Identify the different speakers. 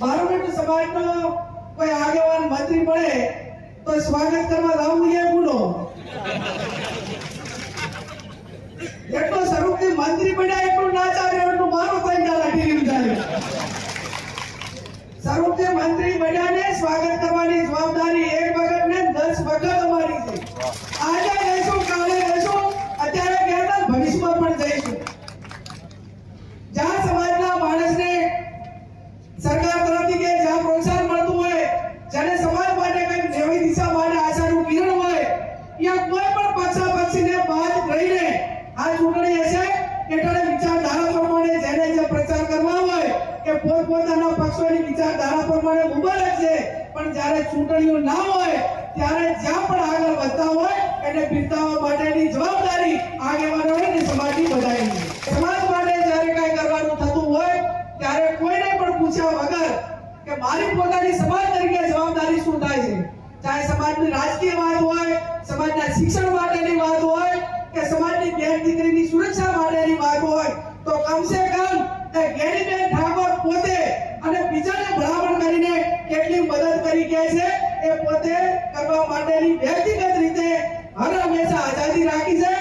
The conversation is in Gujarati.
Speaker 1: બારોમેટ સમાજનો કોઈ આગેવાન, મંત્રી મળે તો સ્વાગત કરવા રાહુલ એ ગુનો? એટલો સ્વરૂપથી મંત્રી બન્યા એટલું ના ચાલે, એટલું મારું થઈ ગયા ટીવી સ્વરૂપ સ્વરૂપથી મંત્રી બન્યા ને સ્વાગત કરવાની જવાબદારી પક્ષા બાદ રહીને આ ચૂંટણી હશે એટલે વિચારધારા પ્રમાણે જેને જે પ્રચાર કરવા હોય કે પોતપોતાના પક્ષોની વિચારધારા પ્રમાણે ઊભા રહેશે. પણ જ્યારે ચૂંટણીઓ ના હોય, ત્યારે જ્યાં પણ આગળ વધતા હોય, એને બિરદાવવા માટેની જવાબદારી આગેવાનોને અને સમાજની બધાની સમાજ માટે જ્યારે કાંઈ કરવાનું થતું હોય, ત્યારે કોઈને પણ પૂછ્યા વગર કે મારી પોતાની સમાજ તરીકે જવાબદારી શું થાય છે? ચાહે સમાજની રાજકીય વાત હોય, સમાજના શિક્ષણ માટેની વાત હોય કે સમાજની બેન દીકરીની સુરક્ષા માટેની વાત હોય, તો કમસે કમ એ ગેરીબેન ઠાકોર પોતે અને બીજાને ભલામણ કરીને કેટલી મદદ કરી કે છે એ પોતે કરવા માટેની વ્યક્તિગત રીતે હર હંમેશા આઝાદી રાખી છે.